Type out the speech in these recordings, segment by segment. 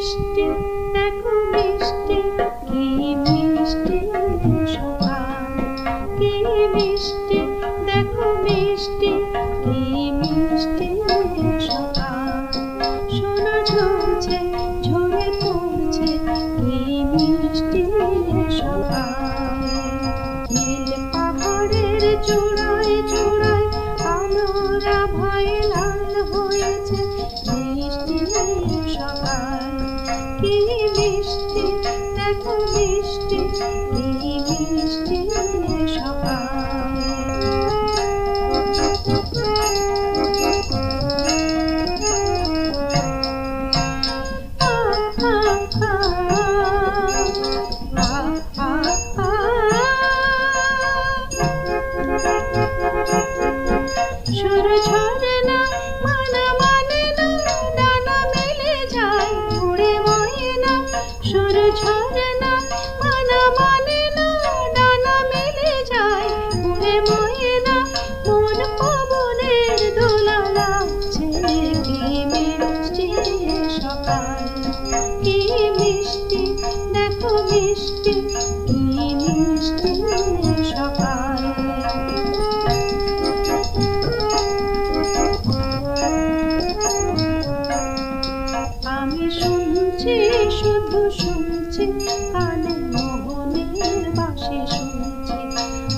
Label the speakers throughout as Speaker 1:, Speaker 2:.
Speaker 1: মিষ্টি, দেখো মিষ্টি, কি মিষ্টি সকাল কি মিষ্টি, দেখো মিষ্টি, কি মিষ্টি সকাল সোনা ঝরছে ঝরে পড়ছে, কি মিষ্টি সকাল নীল পাহাড়ের চূড়ায় চূড়ায় আলোরা ভয় মিষ্টি দেখো মিষ্টি কি মিষ্টি। কি মিষ্টি, দেখো আমি শুনছি, শুধু শুনছি, কানে মোহনের বাসি শুনছি।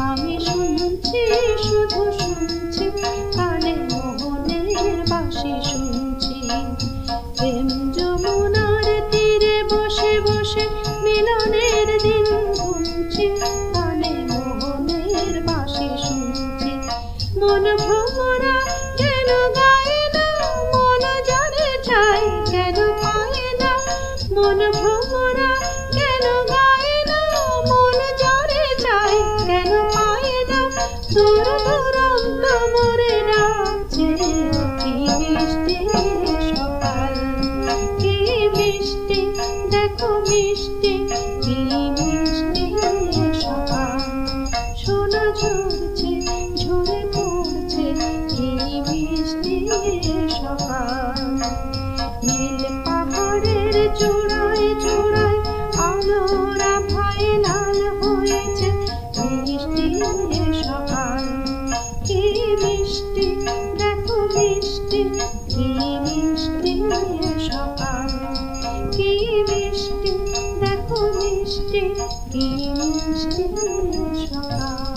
Speaker 1: আমি শুনছি, শুধু শুনছি মন ভ্রমরা কেন গায় না, মন জানে চাই কেন পায় না। মন ভ্রমরা কেন গায় না, মন জানে চাই কেন পায় না। দূর দূরান্ত মরে কি মিষ্টি সকাল। কি মিষ্টি, দেখো মিষ্টি, কি সকাল কি মিষ্টি দেখো মিষ্টি কি মিষ্টি সকাল।